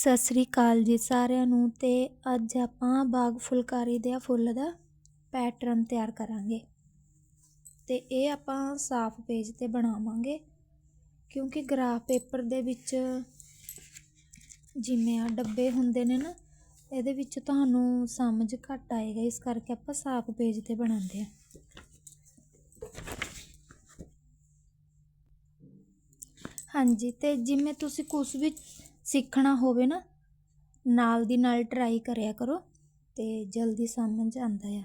ਸਤਿ ਸ੍ਰੀ ਅਕਾਲ ਜੀ ਸਾਰਿਆਂ ਨੂੰ ਤੇ ਅੱਜ ਆਪਾਂ ਬਾਗ ਫੁਲਕਾਰੀ ਦੇ ਫੁੱਲ ਦਾ ਪੈਟਰਨ ਤਿਆਰ ਕਰਾਂਗੇ। ਤੇ ਇਹ ਆਪਾਂ ਸਾਫ਼ ਪੇਜ ਤੇ ਬਣਾਵਾਂਗੇ ਕਿਉਂਕਿ ਗਰਾਫ ਪੇਪਰ ਦੇ ਵਿੱਚ ਜਿਵੇਂ ਆ ਡੱਬੇ ਹੁੰਦੇ ਨੇ ਨਾ, ਇਹਦੇ ਵਿੱਚ ਤੁਹਾਨੂੰ ਸਮਝ ਘੱਟ ਆਏਗਾ, ਇਸ ਕਰਕੇ ਆਪਾਂ ਸਾਫ਼ ਪੇਜ ਤੇ ਬਣਾਉਂਦੇ ਆ ਹਾਂਜੀ, ਤੇ ਜਿਵੇਂ ਤੁਸੀਂ ਕੁਝ ਵੀ ਸਿੱਖਣਾ ਹੋਵੇ ਨਾ, ਨਾਲ ਦੀ ਨਾਲ ਟਰਾਈ ਕਰਿਆ ਕਰੋ ਤੇ ਜਲਦੀ ਸਮਝ ਆਉਂਦਾ ਆ।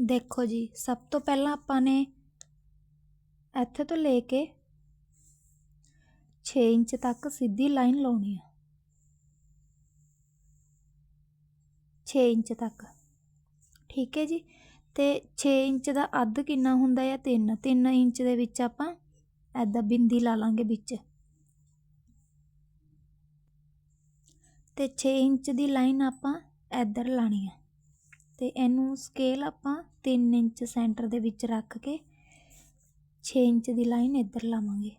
ਦੇਖੋ ਜੀ, ਸਭ ਤੋਂ ਪਹਿਲਾਂ ਆਪਾਂ ਨੇ ਇੱਥੇ ਤੋਂ ਲੈ ਕੇ 6 ਇੰਚ ਤੱਕ ਸਿੱਧੀ ਲਾਈਨ ਲਾਉਣੀ ਆ। 6 ਇੰਚ ਤੱਕ। ਠੀਕ ਹੈ ਜੀ? ਤੇ 6 ਇੰਚ ਦਾ ਅੱਧ ਕਿੰਨਾ ਹੁੰਦਾ ਹੈ 3 3 ਇੰਚ ਦੇ ਵਿੱਚ ਆਪਾਂ ਐਦਾਂ ਬਿੰਦੀ ਲਾ ਲਾਂਗੇ ਵਿੱਚ। ਤੇ 6 ਇੰਚ ਦੀ ਲਾਈਨ ਆਪਾਂ ਇੱਧਰ ਲਾਣੀ ਹੈ ਤੇ ਇਹਨੂੰ ਸਕੇਲ ਆਪਾਂ 3 ਇੰਚ ਸੈਂਟਰ ਦੇ ਵਿੱਚ ਰੱਖ ਕੇ 6 ਇੰਚ ਦੀ ਲਾਈਨ ਇੱਧਰ ਲਾਵਾਂਗੇ।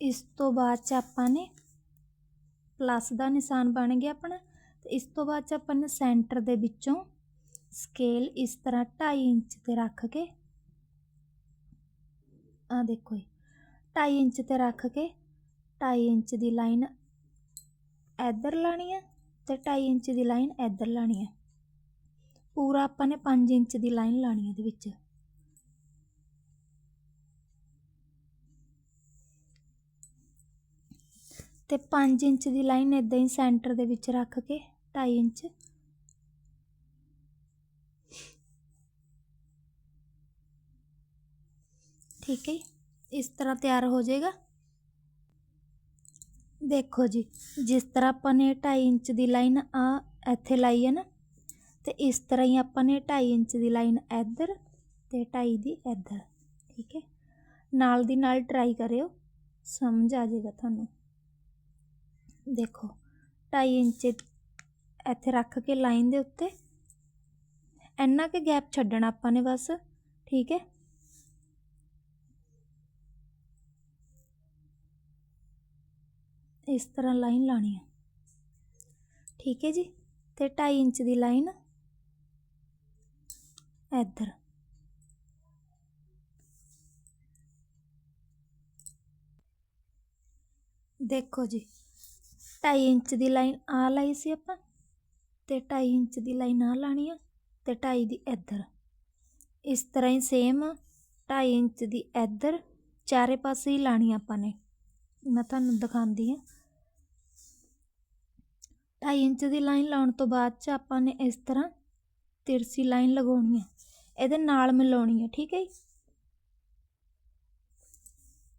ਇਸ ਤੋਂ ਬਾਅਦ ਚ ਆਪਾਂ ਨੇ ਪਲੱਸ ਦਾ ਨਿਸ਼ਾਨ ਬਣ ਗਿਆ ਆਪਣਾ। ਇਸ ਤੋਂ ਬਾਅਦ ਚ ਆਪਾਂ ਨੇ ਸੈਂਟਰ ਦੇ ਵਿੱਚੋਂ ਸਕੇਲ ਇਸ ਤਰ੍ਹਾਂ 2.5 ਇੰਚ ਤੇ ਰੱਖ ਕੇ ਆ ਦੇਖੋ 2.5 ਇੰਚ ਤੇ ਰੱਖ ਕੇ 2.5 ਇੰਚ ਦੀ ਲਾਈਨ ਇੱਧਰ ਲਾਣੀ ਹੈ ਤੇ 2.5 ਇੰਚ ਦੀ ਲਾਈਨ ਇੱਧਰ ਲਾਣੀ ਹੈ ਪੂਰਾ ਆਪਾਂ ਨੇ 5 ਇੰਚ ਦੀ ਲਾਈਨ ਲਾਣੀ ਹੈ ਇਹਦੇ ਵਿੱਚ। ਅਤੇ ਪੰਜ ਇੰਚ ਦੀ ਲਾਈਨ ਇੱਦਾਂ ਹੀ ਸੈਂਟਰ ਦੇ ਵਿੱਚ ਰੱਖ ਕੇ, ਢਾਈ ਇੰਚ। ਠੀਕ ਹੈ ਇਸ ਤਰ੍ਹਾਂ ਤਿਆਰ ਹੋ ਜਾਏਗਾ। ਦੇਖੋ ਜੀ, ਜਿਸ ਤਰ੍ਹਾਂ ਆਪਾਂ ਨੇ 2.5 ਇੰਚ ਦੀ ਲਾਈਨ ਆ ਇੱਥੇ ਲਾਈ ਹੈ ਨਾ, ਤੇ ਇਸ ਤਰ੍ਹਾਂ ਹੀ ਆਪਾਂ ਨੇ 2.5 ਇੰਚ ਦੀ ਲਾਈਨ ਇੱਧਰ ਤੇ 2.5 ਦੀ ਇੱਧਰ। ਠੀਕ ਹੈ? ਨਾਲ ਦੀ ਨਾਲ ਟਰਾਈ ਕਰਿਓ। ਸਮਝ ਆ ਜਾਏਗਾ ਤੁਹਾਨੂੰ। ਦੇਖੋ 2.5 ਇੰਚ ਇੱਥੇ ਰੱਖ ਕੇ ਲਾਈਨ ਦੇ ਉੱਤੇ। ਇੰਨਾ ਕਿ ਗੈਪ ਛੱਡਣਾ ਆਪਾਂ ਨੇ ਬਸ, ਠੀਕ ਹੈ? ਇਸ ਤਰ੍ਹਾਂ ਲਾਈਨ ਲਾਣੀ ਹੈ। ਠੀਕ ਹੈ ਜੀ? ਤੇ 2.5 ਇੰਚ ਦੀ ਲਾਈਨ ਇੱਧਰ। ਦੇਖੋ ਜੀ 2.5 ਇੰਚ ਦੀ ਲਾਈਨ ਆ ਲਾਈ ਸੀ ਆਪਾਂ ਤੇ 2.5 ਇੰਚ ਦੀ ਲਾਈਨ ਆ ਲਾਣੀ ਆ ਤੇ 2.5 ਦੀ ਇੱਧਰ। ਇਸ ਤਰ੍ਹਾਂ ਹੀ ਸੇਮ 2.5 ਇੰਚ ਦੀ ਇੱਧਰ ਚਾਰੇ ਪਾਸੇ ਹੀ ਲਾਣੀ ਆਪਾਂ ਨੇ। ਮੈਂ ਤੁਹਾਨੂੰ ਦਿਖਾਉਂਦੀ ਹਾਂ 2.5 ਇੰਚ ਦੀ ਲਾਈਨ ਲਾਉਣ ਤੋਂ ਬਾਅਦ ਚ ਆਪਾਂ ਨੇ ਇਸ ਤਰ੍ਹਾਂ ਤਿਰਸੀ ਲਾਈਨ ਲਗਾਉਣੀ ਹੈ ਇਹਦੇ ਨਾਲ ਮਿਲਾਉਣੀ ਹੈ ਠੀਕ ਹੈ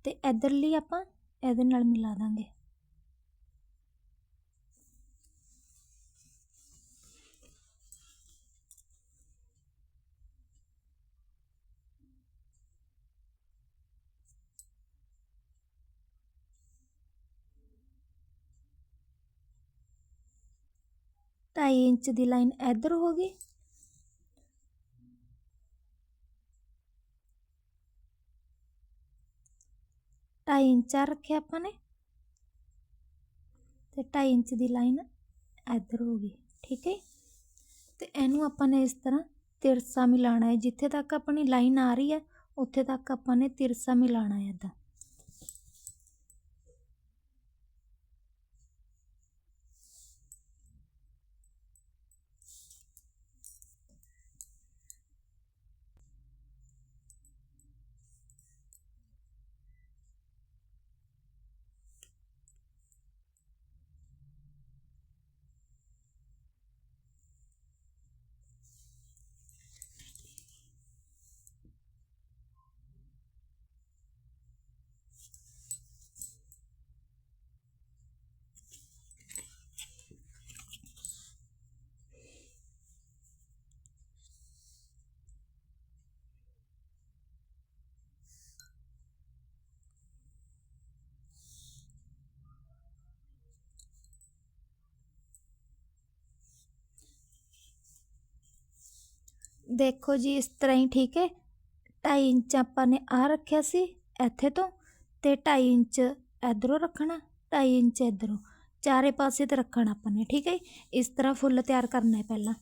ਤੇ ਇਧਰਲੀ ਆਪਾਂ ਇਹਦੇ ਨਾਲ ਮਿਲਾ ਦਾਂਗੇ। ਢਾਈ ਇੰਚ ਦੀ ਲਾਈਨ ਇੱਧਰ ਹੋ ਗਈ। ਢਾਈ ਇੰਚ ਰੱਖਿਆ ਆਪਾਂ ਨੇ। ਤੇ ਢਾਈ ਇੰਚ ਦੀ ਲਾਈਨ ਇੱਧਰ ਹੋ ਗਈ, ਠੀਕ ਹੈ ਤੇ ਇਹਨੂੰ ਆਪਾਂ ਨੇ ਇਸ ਤਰ੍ਹਾਂ ਤਿਰਸਾ ਮਿਲਾਣਾ ਹੈ। ਜਿੱਥੇ ਤੱਕ ਆਪਣੀ ਲਾਈਨ ਆ ਰਹੀ ਹੈ, ਉੱਥੇ ਤੱਕ ਆਪਾਂ ਨੇ ਤਿਰਸਾ ਮਿਲਾਣਾ ਹੈ ਇਦਾਂ। ਦੇਖੋ ਜੀ ਇਸ ਤਰ੍ਹਾਂ ਹੀ ਠੀਕ ਹੈ 2.5 ਇੰਚ ਆਪਾਂ ਨੇ ਆ ਰੱਖਿਆ ਸੀ ਇੱਥੇ ਤੋਂ ਤੇ 2.5 ਇੰਚ ਇਧਰੋਂ ਰੱਖਣਾ 2.5 ਇੰਚ ਇਧਰੋਂ ਚਾਰੇ ਪਾਸੇ ਤੇ ਰੱਖਣਾ ਆਪਾਂ ਨੇ ਠੀਕ ਹੈ ਇਸ ਤਰ੍ਹਾਂ ਫੁੱਲ ਤਿਆਰ ਕਰਨਾ ਹੈ ਪਹਿਲਾਂ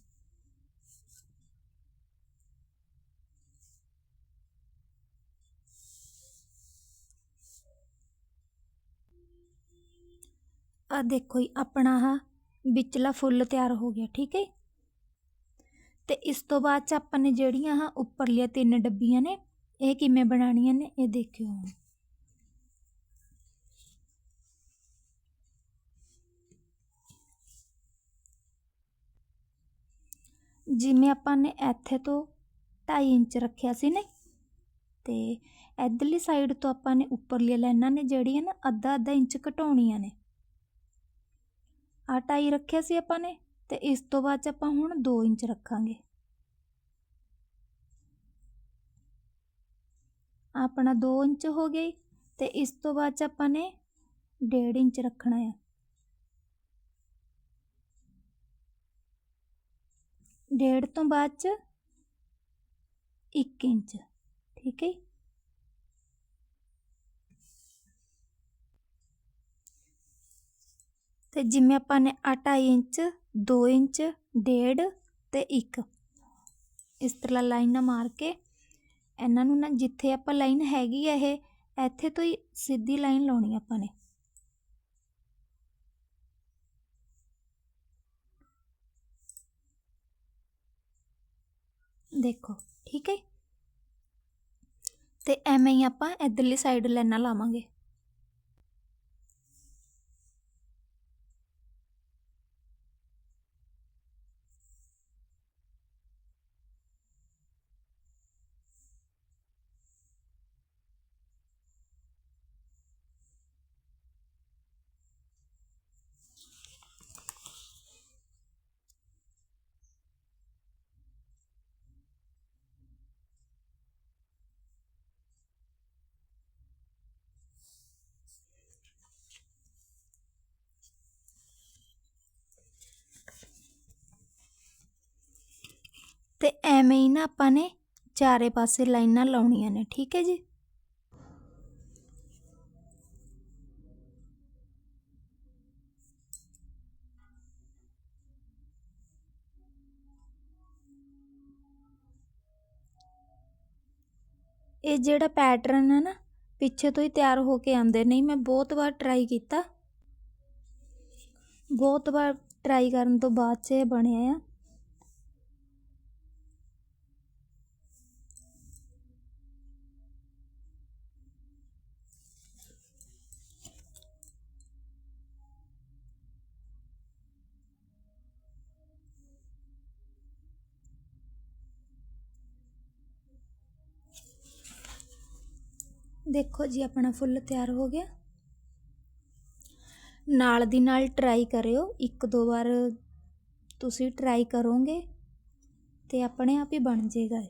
ਆ ਦੇਖੋ ਜੀ ਆਪਣਾ ਆ ਵਿਚਲਾ ਫੁੱਲ ਤਿਆਰ ਹੋ ਗਿਆ ਠੀਕ ਹੈ ਤੇ ਇਸ ਤੋਂ ਬਾਅਦ ਚ ਆਪਾਂ ਨੇ ਜਿਹੜੀਆਂ ਆ ਉੱਪਰਲੀਆਂ ਤਿੰਨ ਡੱਬੀਆਂ ਨੇ, ਇਹ ਕਿਵੇਂ ਬਣਾਉਣੀਆਂ ਨੇ, ਇਹ ਦੇਖਿਓ ਹੁਣ। ਜਿਵੇਂ ਆਪਾਂ ਨੇ ਇੱਥੇ ਤੋਂ 2.5 ਇੰਚ ਰੱਖਿਆ ਸੀ ਨੇ, ਤੇ ਇਧਰਲੀ ਸਾਈਡ ਤੋਂ ਆਪਾਂ ਨੇ ਉੱਪਰਲੀਆਂ ਲਾਈਨਾਂ ਨੇ ਜਿਹੜੀਆਂ ਨਾ ਅੱਧਾ ਅੱਧਾ ਇੰਚ ਘਟਾਉਣੀਆਂ ਨੇ। ਆ 2.5 ਰੱਖਿਆ ਸੀ ਆਪਾਂ ਨੇ ਤੇ ਇਸ ਤੋਂ ਬਾਅਦ ਚ ਆਪਾਂ ਹੁਣ 2 ਇੰਚ ਰੱਖਾਂਗੇ। ਆਪਣਾ 2 ਇੰਚ ਹੋ ਗਈ ਤੇ ਇਸ ਤੋਂ ਬਾਅਦ ਚ ਆਪਾਂ ਨੇ 1.5 ਇੰਚ ਰੱਖਣਾ ਹੈ ਡੇਢ ਤੋਂ ਬਾਅਦ ਚ 1 ਇੰਚ, ਠੀਕ ਹੈ ਤੇ ਜਿਵੇਂ ਆਪਾਂ ਨੇ ਆ 2.5 ਇੰਚ 2 ਇੰਚ, ਡੇਢ ਤੇ 1 ਇਸ ਤਰ੍ਹਾਂ ਲਾਈਨਾਂ ਮਾਰ ਕੇ। ਇਹਨਾਂ ਨੂੰ ਨਾ ਜਿੱਥੇ ਆਪਾਂ ਲਾਈਨ ਹੈਗੀ ਆ ਇਹ, ਇੱਥੇ ਤੋਂ ਹੀ ਸਿੱਧੀ ਲਾਈਨ ਲਾਉਣੀ ਆਪਾਂ ਨੇ। ਦੇਖੋ, ਠੀਕ ਹੈ ਤੇ ਐਵੇਂ ਹੀ ਆਪਾਂ ਇਧਰਲੀ ਸਾਈਡ ਲਾਈਨਾਂ ਲਾਵਾਂਗੇ। ਐਵੇਂ ਹੀ ਨਾ ਆਪਾਂ ਨੇ ਚਾਰੇ ਪਾਸੇ ਲਾਈਨਾਂ ਲਾਉਣੀਆਂ ਨੇ, ਠੀਕ ਹੈ ਜੀ? ਇਹ ਜਿਹੜਾ ਪੈਟਰਨ ਹੈ ਨਾ, ਪਿੱਛੇ ਤੋਂ ਹੀ ਤਿਆਰ ਹੋ ਕੇ ਆਉਂਦੇ ਨਹੀਂ ਮੈਂ ਬਹੁਤ ਵਾਰ ਟਰਾਈ ਕੀਤਾ। ਬਹੁਤ ਵਾਰ ਟਰਾਈ ਕਰਨ ਤੋਂ ਬਾਅਦ 'ਚ ਇਹ ਬਣਿਆ ਆ। ਦੇਖੋ ਜੀ, ਆਪਣਾ ਫੁੱਲ ਤਿਆਰ ਹੋ ਗਿਆ। ਨਾਲ ਦੀ ਨਾਲ ਟਰਾਈ ਕਰਿਓ। ਇੱਕ ਦੋ ਵਾਰ ਤੁਸੀਂ ਟਰਾਈ ਕਰੋਗੇ ਤੇ ਆਪਣੇ ਆਪ ਹੀ ਬਣ ਜਾਏਗਾ